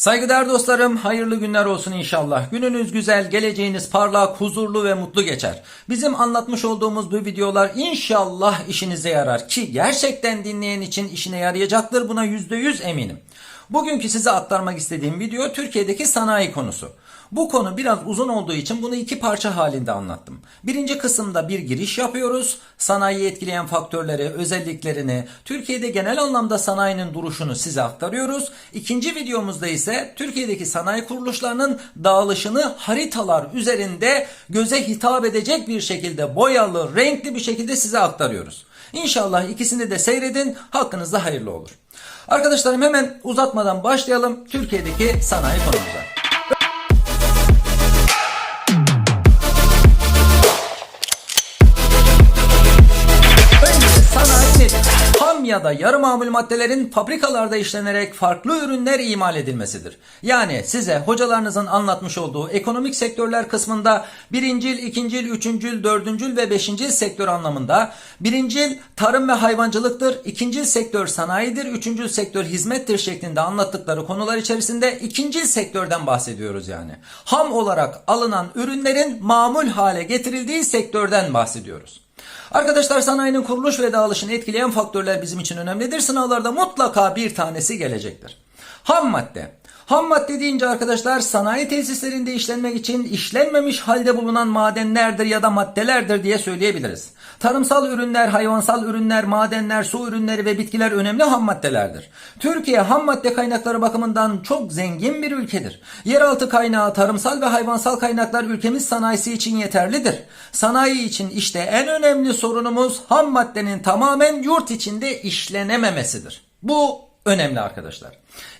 Saygıdeğer dostlarım, hayırlı günler olsun inşallah. Gününüz güzel, geleceğiniz parlak, huzurlu ve mutlu geçer. Bizim anlatmış olduğumuz bu videolar inşallah işinize yarar ki gerçekten dinleyen için işine yarayacaktır. Buna %100 eminim. Bugünkü size aktarmak istediğim video Türkiye'deki sanayi konusu. Bu konu biraz uzun olduğu için bunu iki parça halinde anlattım. Birinci kısımda bir giriş yapıyoruz. Sanayiyi etkileyen faktörleri, özelliklerini, Türkiye'de genel anlamda sanayinin duruşunu size aktarıyoruz. İkinci videomuzda ise Türkiye'deki sanayi kuruluşlarının dağılışını haritalar üzerinde göze hitap edecek bir şekilde boyalı, renkli bir şekilde size aktarıyoruz. İnşallah ikisini de seyredin, hakkınızda hayırlı olur. Arkadaşlarım hemen uzatmadan başlayalım Türkiye'deki sanayi konumuza. Ham ya da yarı mamul maddelerin fabrikalarda işlenerek farklı ürünler imal edilmesidir. Yani size hocalarınızın anlatmış olduğu ekonomik sektörler kısmında birincil, ikincil, üçüncül, dördüncül ve beşincil sektör anlamında birincil tarım ve hayvancılıktır, ikincil sektör sanayidir, üçüncül sektör hizmettir şeklinde anlattıkları konular içerisinde ikincil sektörden bahsediyoruz yani. Ham olarak alınan ürünlerin mamul hale getirildiği sektörden bahsediyoruz. Arkadaşlar sanayinin kuruluş ve dağılışını etkileyen faktörler bizim için önemlidir. Sınavlarda mutlaka bir tanesi gelecektir. Ham madde. Ham madde deyince arkadaşlar sanayi tesislerinde işlenmek için işlenmemiş halde bulunan madenlerdir ya da maddelerdir diye söyleyebiliriz. Tarımsal ürünler, hayvansal ürünler, madenler, su ürünleri ve bitkiler önemli ham maddelerdir. Türkiye ham madde kaynakları bakımından çok zengin bir ülkedir. Yeraltı kaynağı, tarımsal ve hayvansal kaynaklar ülkemiz sanayisi için yeterlidir. Sanayi için işte en önemli sorunumuz ham maddenin tamamen yurt içinde işlenememesidir. Bu önemli arkadaşlar.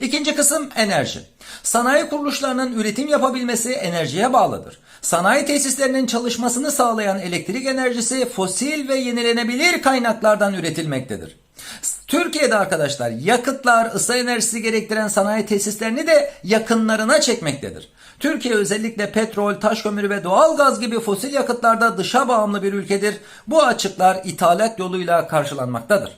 İkinci kısım enerji. Sanayi kuruluşlarının üretim yapabilmesi enerjiye bağlıdır. Sanayi tesislerinin çalışmasını sağlayan elektrik enerjisi fosil ve yenilenebilir kaynaklardan üretilmektedir. Türkiye'de arkadaşlar yakıtlar, ısı enerjisi gerektiren sanayi tesislerini de yakınlarına çekmektedir. Türkiye özellikle petrol, taş kömürü ve doğal gaz gibi fosil yakıtlarda dışa bağımlı bir ülkedir. Bu açıklar ithalat yoluyla karşılanmaktadır.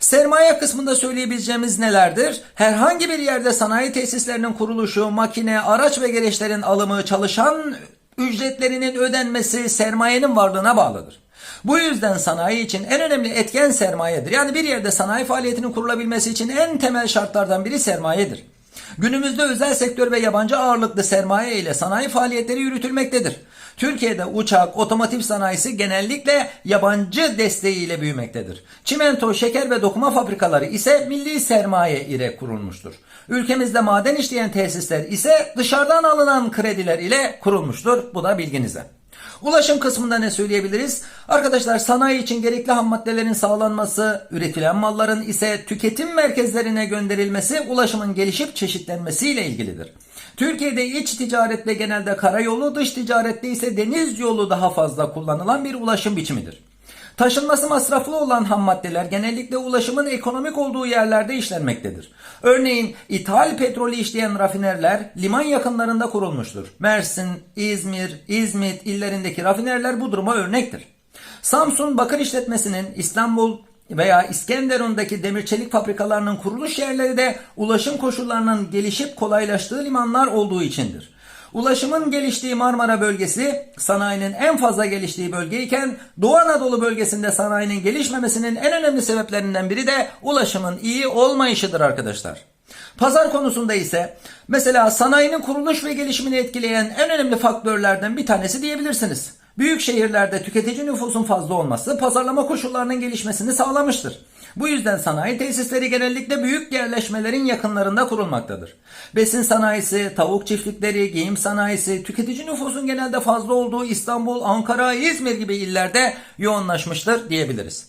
Sermaye kısmında söyleyebileceğimiz nelerdir? Herhangi bir yerde sanayi tesislerinin kuruluşu, makine, araç ve gereçlerin alımı, çalışan ücretlerinin ödenmesi sermayenin varlığına bağlıdır. Bu yüzden sanayi için en önemli etken sermayedir. Yani bir yerde sanayi faaliyetinin kurulabilmesi için en temel şartlardan biri sermayedir. Günümüzde özel sektör ve yabancı ağırlıklı sermaye ile sanayi faaliyetleri yürütülmektedir. Türkiye'de uçak, otomotiv sanayisi genellikle yabancı desteğiyle büyümektedir. Çimento, şeker ve dokuma fabrikaları ise milli sermaye ile kurulmuştur. Ülkemizde maden işleyen tesisler ise dışarıdan alınan krediler ile kurulmuştur. Bu da bilginize. Ulaşım kısmında ne söyleyebiliriz? Arkadaşlar sanayi için gerekli ham maddelerin sağlanması, üretilen malların ise tüketim merkezlerine gönderilmesi ulaşımın gelişip çeşitlenmesiyle ilgilidir. Türkiye'de iç ticarette genelde karayolu, dış ticarette ise deniz yolu daha fazla kullanılan bir ulaşım biçimidir. Taşınması masraflı olan ham maddeler genellikle ulaşımın ekonomik olduğu yerlerde işlenmektedir. Örneğin ithal petrolü işleyen rafinerler liman yakınlarında kurulmuştur. Mersin, İzmir, İzmit illerindeki rafinerler bu duruma örnektir. Samsun Bakır İşletmesi'nin İstanbul veya İskenderun'daki demir çelik fabrikalarının kuruluş yerleri de ulaşım koşullarının gelişip kolaylaştığı limanlar olduğu içindir. Ulaşımın geliştiği Marmara bölgesi sanayinin en fazla geliştiği bölgeyken Doğu Anadolu bölgesinde sanayinin gelişmemesinin en önemli sebeplerinden biri de ulaşımın iyi olmayışıdır arkadaşlar. Pazar konusunda ise mesela sanayinin kuruluş ve gelişimini etkileyen en önemli faktörlerden bir tanesi diyebilirsiniz. Büyük şehirlerde tüketici nüfusun fazla olması pazarlama koşullarının gelişmesini sağlamıştır. Bu yüzden sanayi tesisleri genellikle büyük yerleşmelerin yakınlarında kurulmaktadır. Besin sanayisi, tavuk çiftlikleri, giyim sanayisi, tüketici nüfusun genelde fazla olduğu İstanbul, Ankara, İzmir gibi illerde yoğunlaşmıştır diyebiliriz.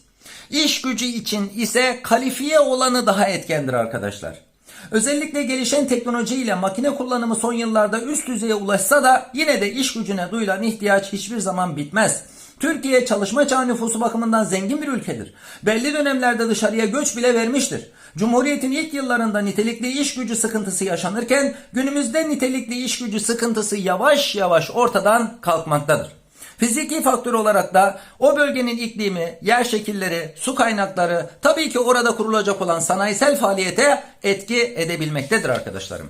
İş gücü için ise kalifiye olanı daha etkendir arkadaşlar. Özellikle gelişen teknoloji ile makine kullanımı son yıllarda üst düzeye ulaşsa da yine de iş gücüne duyulan ihtiyaç hiçbir zaman bitmez. Türkiye çalışma çağı nüfusu bakımından zengin bir ülkedir. Belli dönemlerde dışarıya göç bile vermiştir. Cumhuriyetin ilk yıllarında nitelikli iş gücü sıkıntısı yaşanırken günümüzde nitelikli iş gücü sıkıntısı yavaş yavaş ortadan kalkmaktadır. Fiziki faktör olarak da o bölgenin iklimi, yer şekilleri, su kaynakları tabii ki orada kurulacak olan sanayisel faaliyete etki edebilmektedir arkadaşlarım.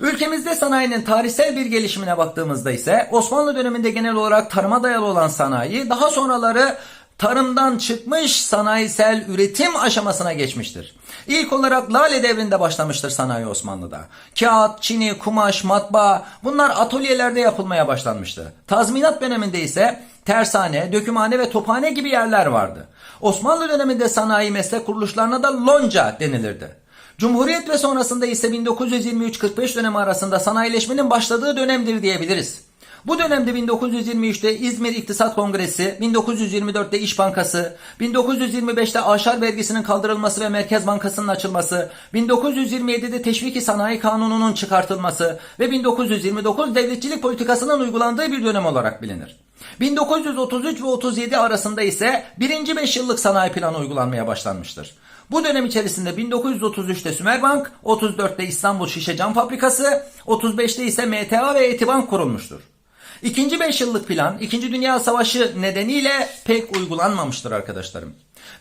Ülkemizde sanayinin tarihsel bir gelişimine baktığımızda ise Osmanlı döneminde genel olarak tarıma dayalı olan sanayi daha sonraları tarımdan çıkmış sanayisel üretim aşamasına geçmiştir. İlk olarak Lale devrinde başlamıştır sanayi Osmanlı'da. Kağıt, çini, kumaş, matbaa bunlar atölyelerde yapılmaya başlanmıştı. Tazminat döneminde ise tersane, dökümhane ve tophane gibi yerler vardı. Osmanlı döneminde sanayi meslek kuruluşlarına da lonca denilirdi. Cumhuriyet ve sonrasında ise 1923-45 dönemi arasında sanayileşmenin başladığı dönemdir diyebiliriz. Bu dönemde 1923'te İzmir İktisat Kongresi, 1924'te İş Bankası, 1925'te aşar vergisinin kaldırılması ve Merkez Bankası'nın açılması, 1927'de Teşviki Sanayi Kanunu'nun çıkartılması ve 1929 devletçilik politikasının uygulandığı bir dönem olarak bilinir. 1933 ve 37 arasında ise birinci 5 yıllık sanayi planı uygulanmaya başlanmıştır. Bu dönem içerisinde 1933'te Sümerbank, 34'te İstanbul Şişe Cam Fabrikası, 35'te ise MTA ve Etibank kurulmuştur. İkinci 5 yıllık plan 2. Dünya Savaşı nedeniyle pek uygulanmamıştır arkadaşlarım.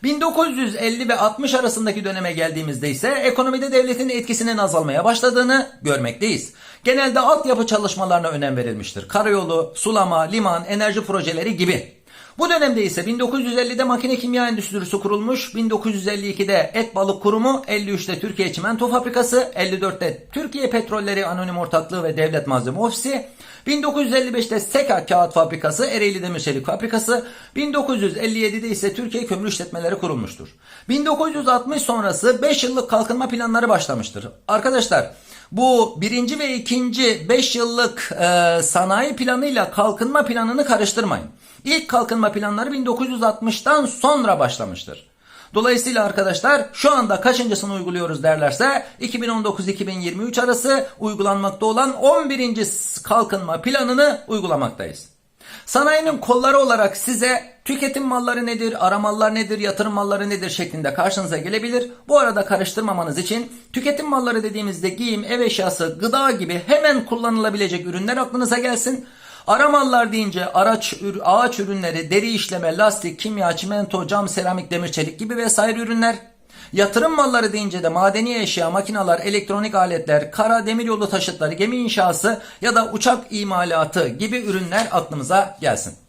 1950 ve 60 arasındaki döneme geldiğimizde ise ekonomide devletin etkisinin azalmaya başladığını görmekteyiz. Genelde altyapı çalışmalarına önem verilmiştir. Karayolu, sulama, liman, enerji projeleri gibi. Bu dönemde ise 1950'de makine kimya endüstrisi kurulmuş, 1952'de et balık kurumu, 53'te Türkiye Çimento Fabrikası, 54'te Türkiye Petrolleri Anonim Ortaklığı ve Devlet Malzeme Ofisi, 1955'te Seka Kağıt Fabrikası, Ereğli Demir Çelik Fabrikası, 1957'de ise Türkiye Kömür İşletmeleri kurulmuştur. 1960 sonrası 5 yıllık kalkınma planları başlamıştır. Arkadaşlar bu birinci ve ikinci 5 yıllık e, sanayi planıyla kalkınma planını karıştırmayın. İlk kalkınma planları 1960'tan sonra başlamıştır. Dolayısıyla arkadaşlar şu anda kaçıncısını uyguluyoruz derlerse 2019-2023 arası uygulanmakta olan 11. kalkınma planını uygulamaktayız. Sanayinin kolları olarak size tüketim malları nedir, ara mallar nedir, yatırım malları nedir şeklinde karşınıza gelebilir. Bu arada karıştırmamanız için tüketim malları dediğimizde giyim, ev eşyası, gıda gibi hemen kullanılabilecek ürünler aklınıza gelsin. Ara mallar deyince araç, ağaç ürünleri, deri işleme, lastik, kimya, çimento, cam, seramik, demir, çelik gibi vesaire ürünler. Yatırım malları deyince de madeni eşya, makineler, elektronik aletler, kara demiryolu taşıtları, gemi inşası ya da uçak imalatı gibi ürünler aklımıza gelsin.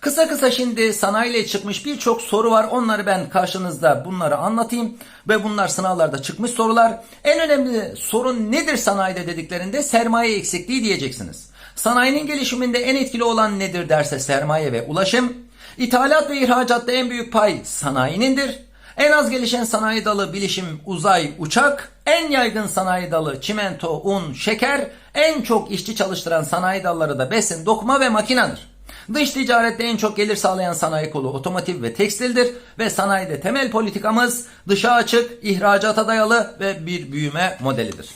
Kısa kısa şimdi sanayiyle çıkmış birçok soru var. Onları ben karşınızda bunları anlatayım. Ve bunlar sınavlarda çıkmış sorular. En önemli sorun nedir sanayide dediklerinde sermaye eksikliği diyeceksiniz. Sanayinin gelişiminde en etkili olan nedir derse sermaye ve ulaşım. İthalat ve ihracatta en büyük pay sanayinindir. En az gelişen sanayi dalı bilişim, uzay, uçak. En yaygın sanayi dalı çimento, un, şeker. En çok işçi çalıştıran sanayi dalları da besin, dokuma ve makinedir. Dış ticarette en çok gelir sağlayan sanayi kolu otomotiv ve tekstildir ve sanayide temel politikamız dışa açık, ihracata dayalı ve bir büyüme modelidir.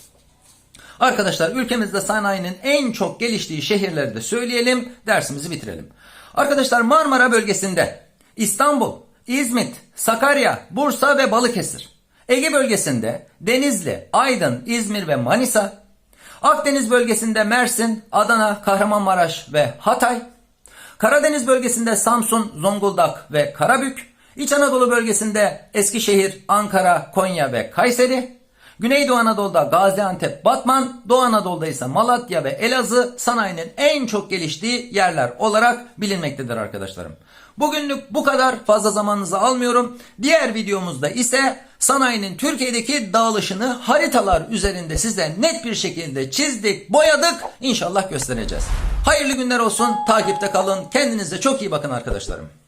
Arkadaşlar ülkemizde sanayinin en çok geliştiği şehirleri de söyleyelim, dersimizi bitirelim. Arkadaşlar Marmara bölgesinde İstanbul, İzmit, Sakarya, Bursa ve Balıkesir. Ege bölgesinde Denizli, Aydın, İzmir ve Manisa. Akdeniz bölgesinde Mersin, Adana, Kahramanmaraş ve Hatay. Karadeniz bölgesinde Samsun, Zonguldak ve Karabük. İç Anadolu bölgesinde Eskişehir, Ankara, Konya ve Kayseri. Güneydoğu Anadolu'da Gaziantep, Batman, Doğu Anadolu'da ise Malatya ve Elazığ sanayinin en çok geliştiği yerler olarak bilinmektedir arkadaşlarım. Bugünlük bu kadar fazla zamanınızı almıyorum. Diğer videomuzda ise sanayinin Türkiye'deki dağılışını haritalar üzerinde size net bir şekilde çizdik, boyadık. İnşallah göstereceğiz. Hayırlı günler olsun. Takipte kalın. Kendinize çok iyi bakın arkadaşlarım.